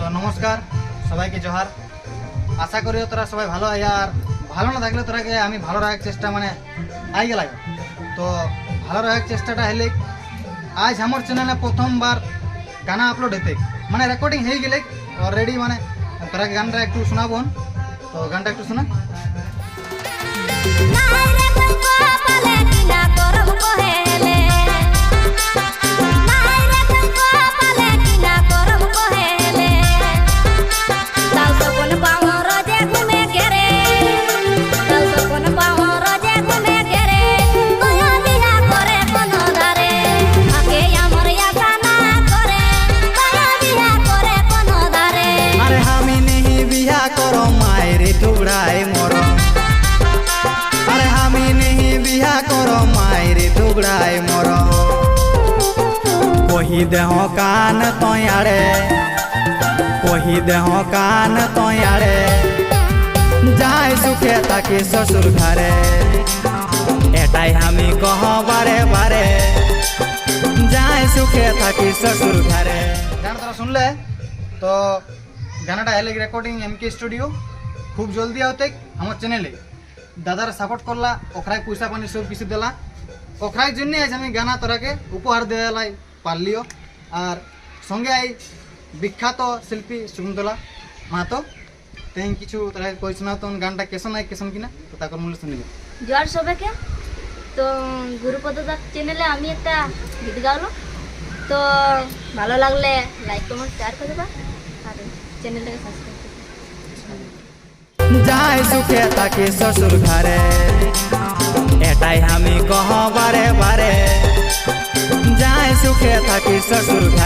তো নমস্কার, সবাইকে জোহার। আশা করি তোরা সবাই ভালো আয় আর ভালো না থাকলে তোরাকে আমি ভালো রাখার চেষ্টা মানে আই গেলাম। তো ভালো রাখার চেষ্টাটা হলে আজ আমার চ্যানেলে প্রথমবার গানা আপলোড হতে মানে রেকর্ডিং হয়ে গেলে অলরেডি মানে তোরাকে গানটা একটু শোনাবো। তো গানটা একটু শোনা। টুকরায় মরম আরে আমি নেহি বিয়া করো, মায়ের টুকরায় মরম কহি দেহ কান তয়াড়ে কহি দেহ কান তয়াড়ে যাই সুখে তাকে শ্বশুর ঘরে এটাই আমি কহ বারে বারে। যাই সুখে থাকি শ্বশুর ঘরে গান শুনলে? তো গানাটা এলে রেকর্ডিং এম কে স্টুডিও খুব জলদি আওতে আমার চ্যানেলে দাদার সাপোর্ট করলা, ওখরাই পয়সা পানি সব কিছু দিলা। ওখরাই জন্য আজ আমি গানা তোরাকে উপহার দেওয়ালাই পারলিও। আর সঙ্গে আই বিখ্যাত শিল্পী শকুন্তলা মাহাতো। তেই কিছু তারা কইছ না, তখন গানটা কেসন আই কেসন কিনা, তো তাকর মূল্য শুনিবে জোয়ার সবাইকে, তো গুরুপদ দার চ্যানেলে আমি একটা গীত গাওলো। তো ভালো লাগলে লাইক কমেন্ট শেয়ার করে দেবা। আর চ্যানেলটাকে সাবস্ক্রাইব করে যাই সুখে তাকে শ্বশুর ঘরে এটাই আমি কহ বারে বারে যাই সুখে থাকি শ্বশুর ঘরে